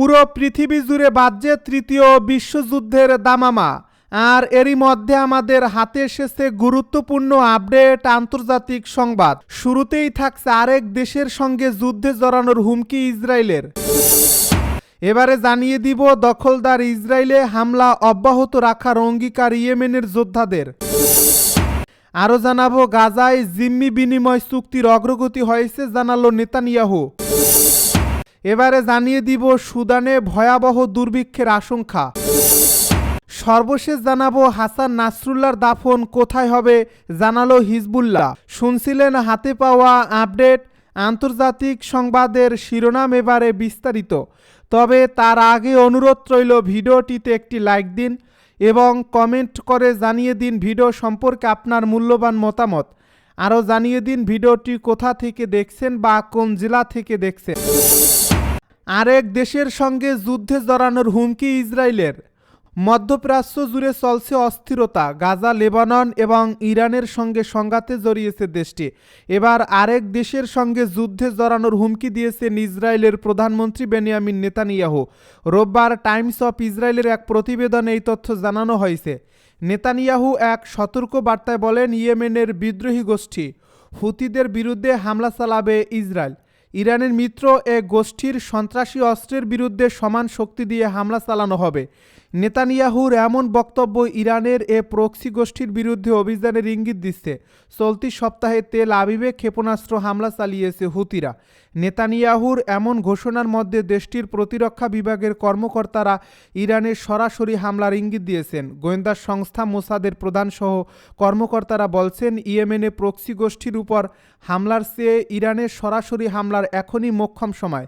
পুরো পৃথিবী জুড়ে বাজছে তৃতীয় বিশ্বযুদ্ধের দামামা। আর এরই মধ্যে আমাদের হাতে এসেছে গুরুত্বপূর্ণ আপডেট আন্তর্জাতিক সংবাদ। শুরুতেই থাকছে আরেক দেশের সঙ্গে যুদ্ধে জড়ানোর হুমকি ইসরায়েলের। এবারে জানিয়ে দিব, দখলদার ইসরায়েলে হামলা অব্যাহত রাখার অঙ্গীকার ইয়েমেনের যোদ্ধাদের। আরও জানাব, গাজায় জিম্মি বিনিময় চুক্তির অগ্রগতি হয়েছে, জানালো নেতানিয়াহু। এবারে জানিয়ে দিব সুদানে ভয়াবহ দুর্ভিক্ষের আশঙ্কা। সর্বশেষ জানাব হাসান নাসরুল্লাহর দাফন কোথায় হবে, জানালো হিজবুল্লাহ। শুনছিলেন হাতে পাওয়া আপডেট, আন্তর্জাতিক সংবাদের শিরোনাম এবারে বিস্তারিত। তবে তার আগে অনুরোধ রইল ভিডিওটিতে একটি লাইক দিন এবং কমেন্ট করে জানিয়ে দিন ভিডিও সম্পর্কে আপনার মূল্যবান মতামত। আরও জানিয়ে দিন ভিডিওটি কোথা থেকে দেখছেন বা কোন জেলা থেকে দেখছেন। আরেক দেশের সঙ্গে যুদ্ধে জড়ানোর হুমকি ইসরায়েলের। মধ্যপ্রাচ্য জুড়ে চলছে অস্থিরতা। গাজা, লেবানন এবং ইরানের সঙ্গে সংঘাতে জড়িয়েছে দেশটি। এবার আরেক দেশের সঙ্গে যুদ্ধে জড়ানোর হুমকি দিয়েছেন ইসরায়েলের প্রধানমন্ত্রী বেনিয়ামিন নেতানিয়াহু। রোববার টাইমস অফ ইসরায়েলের এক প্রতিবেদনে এই তথ্য জানানো হয়েছে। নেতানিয়াহু এক সতর্ক বার্তায় বলেন, ইয়েমেনের বিদ্রোহী গোষ্ঠী হুতিদের বিরুদ্ধে হামলা চালাবে ইসরায়েল। ইরানের মিত্র এ গোষ্ঠীর সন্ত্রাসী অস্ত্রের বিরুদ্ধে সমান শক্তি দিয়ে হামলা চালানো হবে। নেতানিয়াহুর এমন বক্তব্য ইরানের এ প্রক্সি গোষ্ঠীর বিরুদ্ধে অভিযানের ইঙ্গিত দিচ্ছে। চলতি সপ্তাহে তেল আবিবে ক্ষেপণাস্ত্র হামলা চালিয়েছে হুতিরা। নেতানিয়াহুর এমন ঘোষণার মধ্যে দেশটির প্রতিরক্ষা বিভাগের কর্মকর্তারা ইরানের সরাসরি হামলার ইঙ্গিত দিয়েছেন। গোয়েন্দা সংস্থা মোসাদের প্রধানসহ কর্মকর্তারা বলছেন, ইয়েমেনে প্রক্সি গোষ্ঠীর উপর হামলার চেয়ে ইরানের সরাসরি হামলার এখনই মোক্ষম সময়।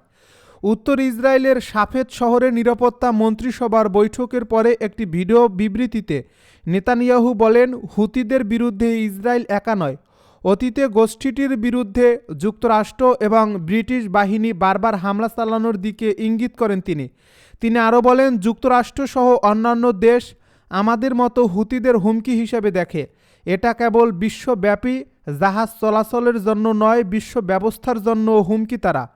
উত্তর ইসরায়েলের সাফেদ শহরে নিরাপত্তা মন্ত্রিসভার বৈঠকের পরে একটি ভিডিও বিবৃতিতে নেতানিয়াহু বলেন, হুতিদের বিরুদ্ধে ইসরায়েল একা নয়। অতীতে গোষ্ঠীটির বিরুদ্ধে যুক্তরাষ্ট্র এবং ব্রিটিশ বাহিনী বারবার হামলা চালানোর দিকে ইঙ্গিত করেন তিনি। তিনি আরও বলেন, যুক্তরাষ্ট্রসহ অন্যান্য দেশ আমাদের মতো হুতিদের হুমকি হিসেবে দেখে। এটা কেবল বিশ্বব্যাপী জাহাজ চলাচলের জন্য নয় বিশ্ব ব্যবস্থার জন্য হুমকি তারা।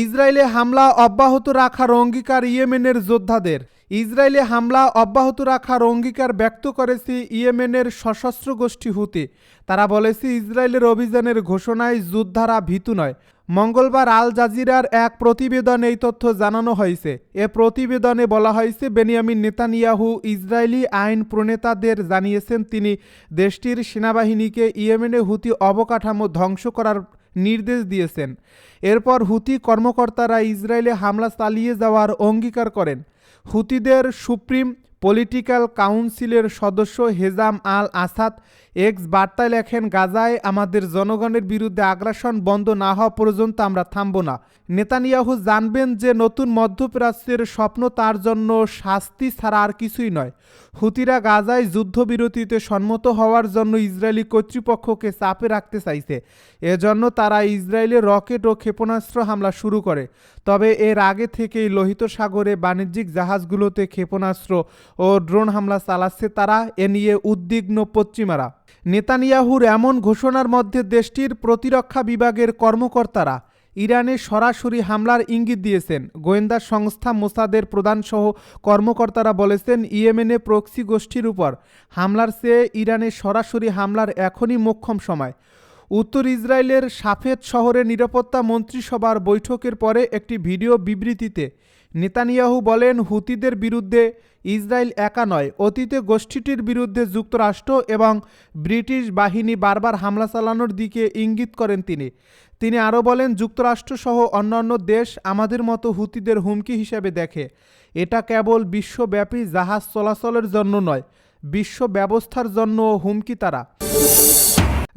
ইসরায়েলে হামলা অব্যাহত রাখার অঙ্গীকার ইয়েমেনের যোদ্ধাদের। ইসরায়েলে হামলা অব্যাহত রাখার অঙ্গীকার ব্যক্ত করেছে ইয়েমেনের সশস্ত্র গোষ্ঠী হুতি। তারা বলেছে, ইসরায়েলের অভিযানের ঘোষণায় যোদ্ধারা ভীতু নয়। মঙ্গলবার আল জাজিরার এক প্রতিবেদনে এই তথ্য জানানো হয়েছে। এ প্রতিবেদনে বলা হয়েছে, বেনিয়ামিন নেতানিয়াহু ইসরায়েলি আইন প্রণেতাদের জানিয়েছেন, তিনি দেশটির সেনাবাহিনীকে ইয়েমেনে হুতি অবকাঠামো ধ্বংস করার নির্দেশ দিয়েছেন। এরপর হুতি কর্মকর্তারা ইসরায়েলে হামলা চালিয়ে যাওয়ার অঙ্গীকার করেন। হুতিদের সুপ্রিম পলিটিক্যাল কাউন্সিলের সদস্য হেজাম আল আসাদ এক্স বার্তায় লেখেন, গাজায় আমাদের জনগণের বিরুদ্ধে আগ্রাসন বন্ধ না হওয়া পর্যন্ত আমরা থামব না। নেতানিয়াহু জানবেন যে নতুন মধ্যপ্রাচ্যের স্বপ্ন তার জন্য শাস্তি ছাড়া আর কিছুই নয়। হুতিরা গাজায় যুদ্ধবিরতিতে সম্মত হওয়ার জন্য ইসরায়েলি কর্তৃপক্ষকে চাপে রাখতে চাইছে। এজন্য তারা ইসরায়েলে রকেট ও ক্ষেপণাস্ত্র হামলা শুরু করে। তবে এর আগে থেকেই লোহিত সাগরে বাণিজ্যিক জাহাজগুলোতে ক্ষেপণাস্ত্র ও ড্রোন হামলা চালাচ্ছে তারা, এ নিয়ে উদ্বিগ্ন পশ্চিমারা। নেতানিয়াহুর এমন ঘোষণার মধ্যে দেশটির প্রতিরক্ষা বিভাগের কর্মকর্তারা ইরানে সরাসরি হামলার ইঙ্গিত দিয়েছেন। গোয়েন্দা সংস্থা মোসাদের প্রধানসহ কর্মকর্তারা বলেছেন, ইয়েমেনে প্রক্সি গোষ্ঠীর উপর হামলার চেয়ে ইরানে সরাসরি হামলার এখনই মোক্ষম সময়। উত্তর ইসরায়েলের সাফেদ শহরে নিরাপত্তা মন্ত্রিসভার বৈঠকের পরে একটি ভিডিও বিবৃতিতে নেতানিয়াহু বলেন, হুতিদের বিরুদ্ধে ইসরায়েল একা নয়, অতীতে গোষ্ঠীটির বিরুদ্ধে যুক্তরাষ্ট্র এবং ব্রিটিশ বাহিনী বারবার হামলা চালানোর দিকে ইঙ্গিত করেন তিনি। তিনি আরও বলেন, যুক্তরাষ্ট্রসহ অন্যান্য দেশ আমাদের মতো হুতিদের হুমকি হিসেবে দেখে। এটা কেবল বিশ্বব্যাপী জাহাজ চলাচলের জন্য নয় বিশ্ব ব্যবস্থার জন্য হুমকি তারা।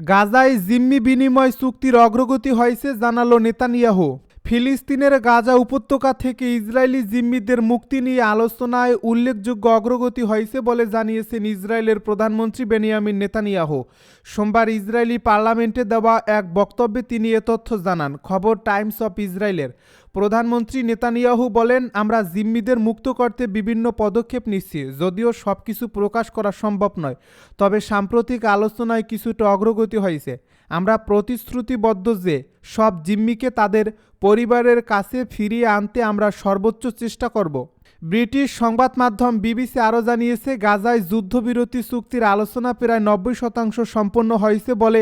গাজায় জিম্মি বিনিময় চুক্তির অগ্রগতি হয়েছে, জানালো নেতানিয়াহু। ফিলিস্তিনের গাজা উপত্যকা থেকে ইসরায়েলি জিম্মিদের মুক্তি নিয়ে আলোচনায় উল্লেখযোগ্য অগ্রগতি হয়েছে বলে জানিয়েছেন ইসরায়েলের প্রধানমন্ত্রী বেনিয়ামিন নেতানিয়াহু। সোমবার ইসরায়েলি পার্লামেন্টে দেওয়া এক বক্তব্যে তিনি এ তথ্য জানান। খবর টাইমস অফ ইসরায়েলের। প্রধানমন্ত্রী নেতানিয়াহু বলেন, আমরা জিম্মিদের মুক্ত করতে বিভিন্ন পদক্ষেপ নিচ্ছি, যদিও সবকিছু প্রকাশ করা সম্ভব নয়। তবে সাম্প্রতিক আলোচনায় কিছুটা অগ্রগতি হয়েছে। আমরা প্রতিশ্রুতিবদ্ধ যে সব জিম্মিকে তাদের পরিবারের কাছে ফিরিয়ে আনতে আমরা সর্বোচ্চ চেষ্টা করব। ব্রিটিশ সংবাদ মাধ্যম বিবিসি আরও জানিয়েছে, গাজায় যুদ্ধবিরতি চুক্তির আলোচনা প্রায় নব্বই শতাংশ সম্পন্ন হয়েছে বলে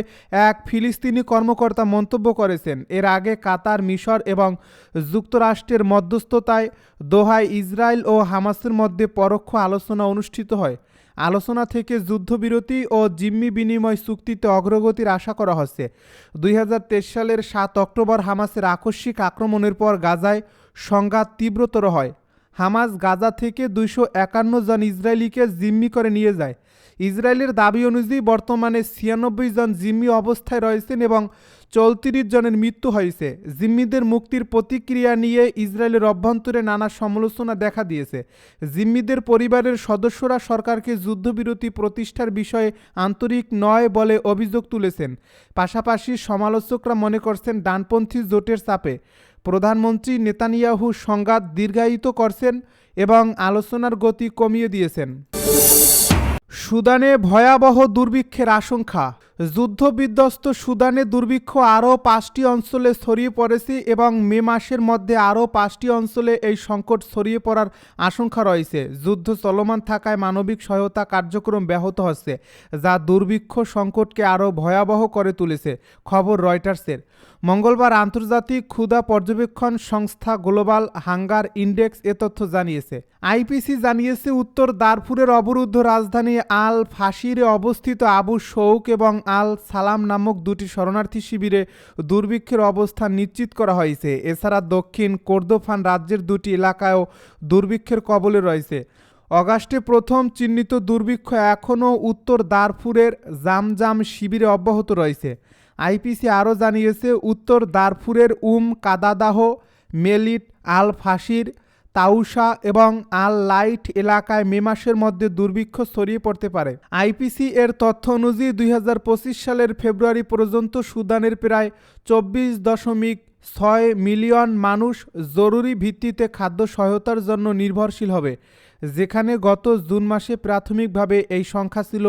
এক ফিলিস্তিনি কর্মকর্তা মন্তব্য করেছেন। এর আগে কাতার, মিশর এবং যুক্তরাষ্ট্রের মধ্যস্থতায় দোহায় ইসরায়েল ও হামাসের মধ্যে পরোক্ষ আলোচনা অনুষ্ঠিত হয়। আলোচনা থেকে যুদ্ধবিরতি ও জিম্মি বিনিময় চুক্তিতে অগ্রগতির আশা করা হচ্ছে। দুই হাজার তেইশ সালের সাত অক্টোবর হামাসের আকস্মিক আক্রমণের পর গাজায় সংঘাত তীব্রতর হয়। হামাস গাজা থেকে দুইশো একান্ন জন ইসরায়েলিকে জিম্মি করে নিয়ে যায়। ইসরায়েলের দাবি অনুযায়ী বর্তমানে ছিয়ানব্বই জন জিম্মি অবস্থায় রয়েছেন এবং চৌত্রিশ জনের মৃত্যু হয়েছে। জিম্মিদের মুক্তির প্রতিক্রিয়া নিয়ে ইসরায়েলের অভ্যন্তরে নানা সমালোচনা দেখা দিয়েছে। জিম্মিদের পরিবারের সদস্যরা সরকারকে যুদ্ধবিরতি প্রতিষ্ঠার বিষয়ে আন্তরিক নয় বলে অভিযোগ তুলেছেন। পাশাপাশি সমালোচকরা মনে করছেন, ডানপন্থী জোটের চাপে প্রধানমন্ত্রী নেতানিয়াহু সংঘাত দীর্ঘায়িত করছেন এবং আলোচনার গতি কমিয়ে দিয়েছেন। সুদানে ভয়াবহ দুর্ভিক্ষের আশঙ্কা। যুদ্ধবিধ্বস্ত সুদানে দুর্ভিক্ষ আরও পাঁচটি অঞ্চলে ছড়িয়ে পড়েছে এবং মে মাসের মধ্যে আরও পাঁচটি অঞ্চলে এই সংকট ছড়িয়ে পড়ার আশঙ্কা রয়েছে। যুদ্ধ চলমান থাকায় মানবিক সহায়তা কার্যক্রম ব্যাহত হচ্ছে, যা দুর্ভিক্ষ সংকটকে আরও ভয়াবহ করে তুলেছে, খবর রয়টার্সের। মঙ্গলবার আন্তর্জাতিক ক্ষুধা পর্যবেক্ষণ সংস্থা গ্লোবাল হাঙ্গার ইন্ডেক্স এ তথ্য জানিয়েছে। আইপিসি জানিয়েছে, উত্তর দারফুরের অবরুদ্ধ রাজধানী আল ফাশিরে অবস্থিত আবু শৌক এবং আল সালাম নামক দুটি শরণার্থী শিবিরে দুর্ভিক্ষের অবস্থান নিশ্চিত করা হয়েছে। এছাড়া দক্ষিণ কোর্দোফান রাজ্যের দুটি এলাকায়ও দুর্ভিক্ষের কবলে রয়েছে। অগাস্টে প্রথম চিহ্নিত দুর্ভিক্ষ এখনও উত্তর দারফুরের জামজাম শিবিরে অব্যাহত রয়েছে। আইপিসি আরও জানিয়েছে, উত্তর দারফুরের উম কাদাদাহ মেলিট আল ফাসির তাউসা এবং আল লাইট এলাকায় মে মাসের মধ্যে দুর্ভিক্ষ ছড়িয়ে পড়তে পারে। আইপিসি এর তথ্য অনুযায়ী দুই হাজার পঁচিশ সালের ফেব্রুয়ারি পর্যন্ত সুদানের প্রায় চব্বিশ দশমিক ছয় মিলিয়ন মানুষ জরুরি ভিত্তিতে খাদ্য সহায়তার জন্য নির্ভরশীল হবে, যেখানে গত জুন মাসে প্রাথমিকভাবে এই সংখ্যা ছিল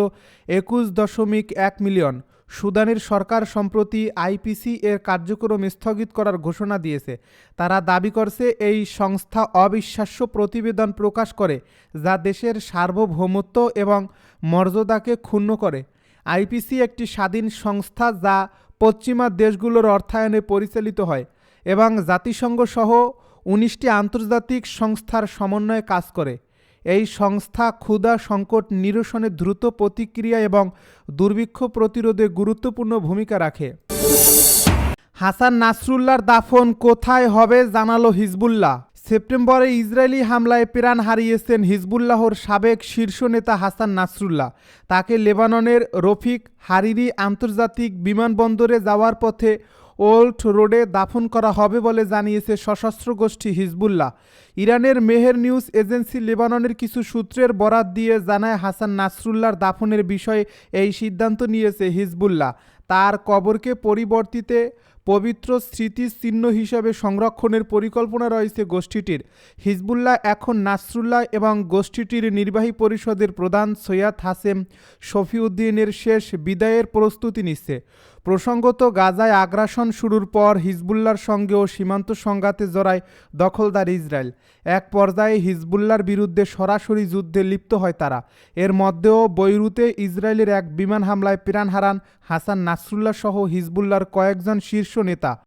একুশ দশমিক এক মিলিয়ন। সুদানের সরকার সম্প্রতি আইপিসি এর কার্যক্রম স্থগিত করার ঘোষণা দিয়েছে। তারা দাবি করছে, এই সংস্থা অবিশ্বাস্য প্রতিবেদন প্রকাশ করে, যা দেশের সার্বভৌমত্ব এবং মর্যাদাকে ক্ষুণ্ণ করে। আইপিসি একটি স্বাধীন সংস্থা যা পশ্চিমা দেশগুলোর অর্থায়নে পরিচালিত হয় এবং জাতিসংঘ সহ উনিশটি আন্তর্জাতিক সংস্থার সমন্বয়ে কাজ করে। এই সংস্থা ক্ষুধা সংকট নিরসনে দ্রুত প্রতিক্রিয়া এবং দুর্ভিক্ষ প্রতিরোধে গুরুত্বপূর্ণ ভূমিকা রাখে। হাসান নাসরুল্লাহর দাফন কোথায় হবে জানালো হিজবুল্লাহ। সেপ্টেম্বরে ইসরায়েলি হামলায় প্রাণ হারিয়েছেন হিজবুল্লাহর সাবেক শীর্ষ নেতা হাসান নাসরুল্লাহ। তাকে লেবাননের রফিক হারিরি আন্তর্জাতিক বিমানবন্দরে যাওয়ার পথে ওল্ড রোডে দাফন করা হবে বলে জানিয়েছে সশস্ত্র গোষ্ঠী হিজবুল্লাহ। ইরানের মেহের নিউজ এজেন্সি লেবাননের কিছু সূত্রের বরাত দিয়ে জানায়, হাসান নাসরুল্লাহর দাফনের বিষয়ে এই সিদ্ধান্ত নিয়েছে হিজবুল্লাহ। তার কবরকে পরিবর্তিতে পবিত্র স্মৃতিচিহ্ন হিসাবে সংরক্ষণের পরিকল্পনা রয়েছে গোষ্ঠীটির। হিজবুল্লাহ এখন নাসরুল্লাহ এবং গোষ্ঠীটির নির্বাহী পরিষদের প্রধান সৈয়দ হাসেম শফিউদ্দিনের শেষ বিদায়ের প্রস্তুতি নিচ্ছে। প্রসঙ্গত, গাজায় আগ্রাসন শুরুর পর হিজবুল্লার সঙ্গেও সীমান্ত সংঘাতে জড়ায় দখলদার ইসরায়েল। এক পর্যায়ে হিজবুল্লার বিরুদ্ধে সরাসরি যুদ্ধে লিপ্ত হয় তারা। এর মধ্যেও বৈরুতে ইসরায়েলের এক বিমান হামলায় প্রাণ হারান হাসান নাসরুল্লাহ সহ হিজবুল্লার কয়েকজন শীর্ষ নেতা।